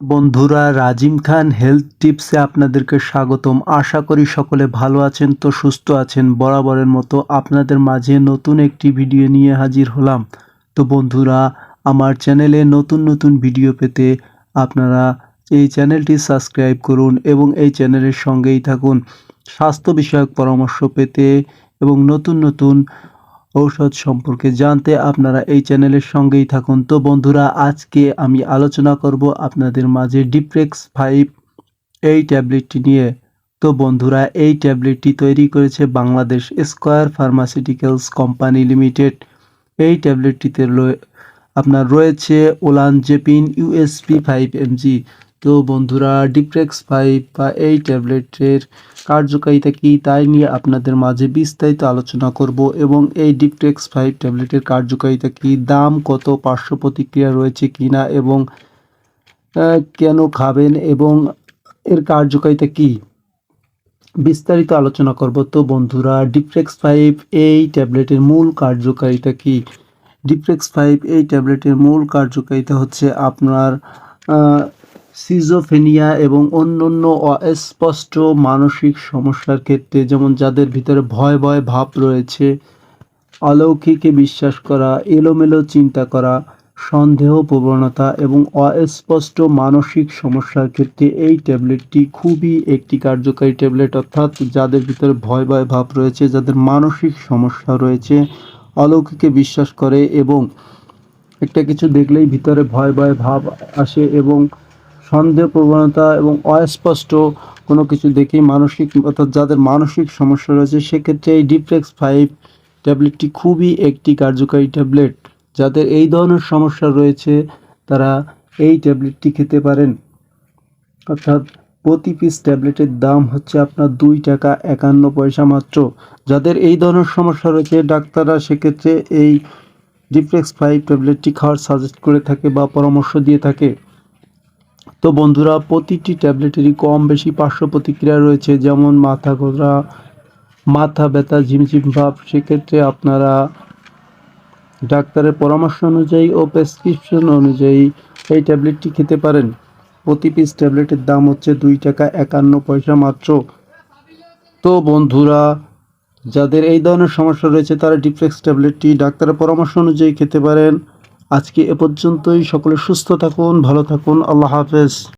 বন্ধুরা, রাজিম খান হেলথ টিপসে আপনাদেরকে স্বাগতম। আশা করি সকলে ভালো আছেন তো সুস্থ আছেন বরাবরের মতো। আপনাদের মাঝে নতুন একটি ভিডিও নিয়ে হাজির হলাম। তো বন্ধুরা, আমার চ্যানেলে নতুন নতুন ভিডিও পেতে আপনারা এই চ্যানেলটি সাবস্ক্রাইব করুন এবং এই চ্যানেলের সঙ্গেই থাকুন। স্বাস্থ্য বিষয়ক পরামর্শ পেতে এবং নতুন নতুন ঔষধ সম্পর্কে জানতে আপনারা এই চ্যানেলের সঙ্গেই থাকুন। তো বন্ধুরা, আজকে আমি আলোচনা করব আপনাদের মাঝে ডিপ্রেক্স ফাইভ এই ট্যাবলেটটি নিয়ে। তো বন্ধুরা, এই ট্যাবলেটটি তৈরি করেছে Bangladesh square pharmaceuticals company limited এই ট্যাবলেটটিতে আপনার রয়েছে ওলান জেপিন ইউএসপি ফাইভ এমজি তো বন্ধুরা ডিপ্রেক্স ফাইভ বা এই ট্যাবলেটের কার্যকারিতা কী তাই নিয়ে আপনাদের মাঝে বিস্তারিত আলোচনা করব এবং এই ডিপ্রেক্স ফাইভ ট্যাবলেটের কার্যকারিতা কী দাম কত পার্শ্ব প্রতিক্রিয়া রয়েছে কিনা এবং আহ, কেন খাবেন এবং এর কার্যকারিতা কী? বিস্তারিত আলোচনা করব। তো বন্ধুরা ডিপ্রেক্স ফাইভ এই ট্যাবলেটের মূল কার্যকারিতা কী? ডিপ্রেক্স ফাইভ এই ট্যাবলেটের মূল কার্যকারিতা হচ্ছে আপনার সিজোফেনিয়া এবং অন্যান্য অস্পষ্ট মানসিক সমস্যার ক্ষেত্রে, যেমন যাদের ভিতরে ভয় ভয়, ভাব রয়েছে, অলৌকিকে বিশ্বাস করা, এলোমেলো চিন্তা করা, সন্দেহ, প্রবণতা এবং অস্পষ্ট মানসিক সমস্যার ক্ষেত্রে এই ট্যাবলেটটি খুবই একটি কার্যকারী ট্যাবলেট, অর্থাৎ যাদের ভিতরে ভয় ভয়, ভাব রয়েছে, যাদের মানসিক সমস্যা রয়েছে, অলৌকিকে বিশ্বাস করে এবং একটা কিছু দেখলেই ভিতরে ভয় ভয়, ভাব আসে এবং সন্দেহ প্রবণতা এবং অস্পষ্ট কোনো কিছু দেখেই মানসিক অর্থাৎ যাদের মানসিক সমস্যা রয়েছে, সেক্ষেত্রে এই ডিপ্লেক্স ফাইভ ট্যাবলেটটি খুবই একটি কার্যকারী ট্যাবলেট যাদের এই ধরনের সমস্যা রয়েছে, তারা এই ট্যাবলেটটি খেতে পারেন। অর্থাৎ প্রতি পিস ট্যাবলেটের দাম হচ্ছে আপনার দুই টাকা একান্ন পয়সা মাত্র। যাদের এই ধরনের সমস্যা রয়েছে, ডাক্তাররা সেক্ষেত্রে এই ডিপ্লেক্স ফাইভ ট্যাবলেটটি খাওয়ার সাজেস্ট করে থাকে বা পরামর্শ দিয়ে থাকে। তো বন্ধুরা, প্রতিটি ট্যাবলেটেরই কম বেশি পার্শ্ব প্রতিক্রিয়া রয়েছে। যেমন মাথা ঘোরা, মাথা ব্যথা, ঝিমঝিম ভাব। সেক্ষেত্রে আপনারা ডাক্তারের পরামর্শ অনুযায়ী ও প্রেসক্রিপশন অনুযায়ী এই ট্যাবলেটটি খেতে পারেন। প্রতি পিস ট্যাবলেটের দাম হচ্ছে দুই টাকা একান্ন পয়সা মাত্র। তো বন্ধুরা, যাদের এই ধরনের সমস্যা রয়েছে, তারা ডিপ্লেক্স ট্যাবলেটটি ডাক্তারের পরামর্শ অনুযায়ী খেতে পারেন। আজকে এ পর্যন্তই। সকলে সুস্থ থাকুন ভালো থাকুন। আল্লাহ হাফেজ।